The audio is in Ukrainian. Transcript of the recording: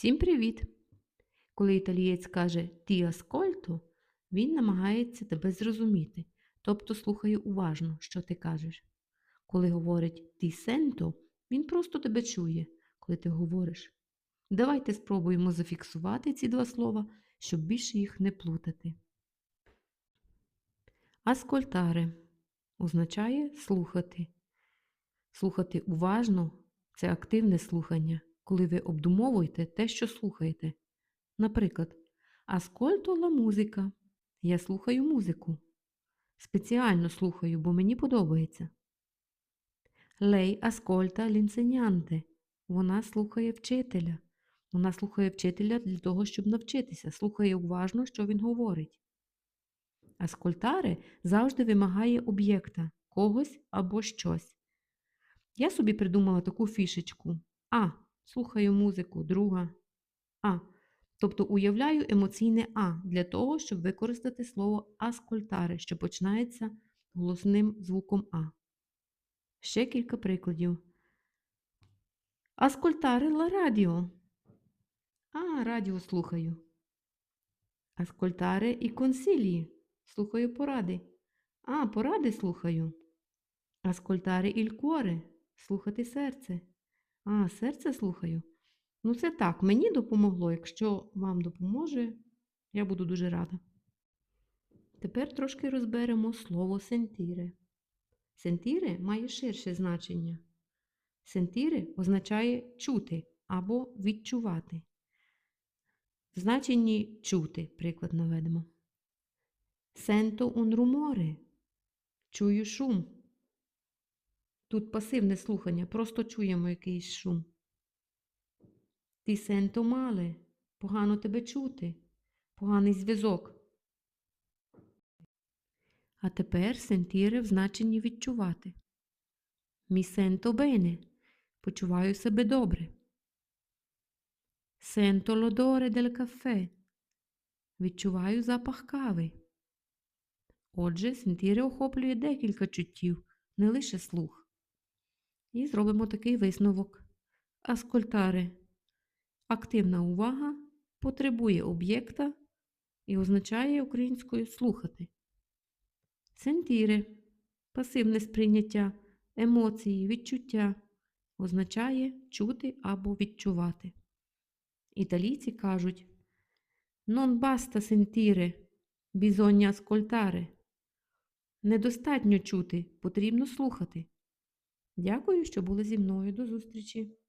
Всім привіт! Коли італієць каже «Ті аскольто», він намагається тебе зрозуміти, тобто слухає уважно, що ти кажеш. Коли говорить «Ті сенто», він просто тебе чує, коли ти говориш. Давайте спробуємо зафіксувати ці два слова, щоб більше їх не плутати. Аскольтаре означає слухати. Слухати уважно це активне слухання, коли ви обдумовуєте те, що слухаєте. Наприклад, Аскольто ла музика. Я слухаю музику. Спеціально слухаю, бо мені подобається. Лей аскольта лінсенянте. Вона слухає вчителя. Вона слухає вчителя для того, щоб навчитися, слухає уважно, що він говорить. Аскольтаре завжди вимагає об'єкта, когось або щось. Я собі придумала таку фішечку. А. Слухаю музику, друга. А. Тобто уявляю емоційне А для того, щоб використати слово аскольтаре, що починається голосним звуком А. Ще кілька прикладів. Аскольтаре ла радіо. А, радіо слухаю. Аскольтаре і консилії. Слухаю поради. А, поради слухаю. Аскольтаре іль cuore. Слухати серце. А, серце слухаю. Ну, це так, мені допомогло. Якщо вам допоможе, я буду дуже рада. Тепер трошки розберемо слово сентіре. Сентіре має ширше значення. Сентіре означає чути або відчувати. В значенні чути, приклад наведемо. Сенто un rumore. Чую шум. Тут пасивне слухання, просто чуємо якийсь шум. Ти сенто мале, погано тебе чути, поганий зв'язок. А тепер сентіре в значенні відчувати. Мі сенто бене, почуваю себе добре. Сенто лодоре дель кафе, відчуваю запах кави. Отже, сентіре охоплює декілька чуттів, не лише слух. І зробимо такий висновок. Аскольтаре. Активна увага потребує об'єкта і означає українською слухати. Сентіре пасивне сприйняття, емоції, відчуття означає чути або відчувати. Італійці кажуть Non basta sentire, bisogna ascoltare. Недостатньо чути, потрібно слухати. Дякую, що були зі мною. До зустрічі!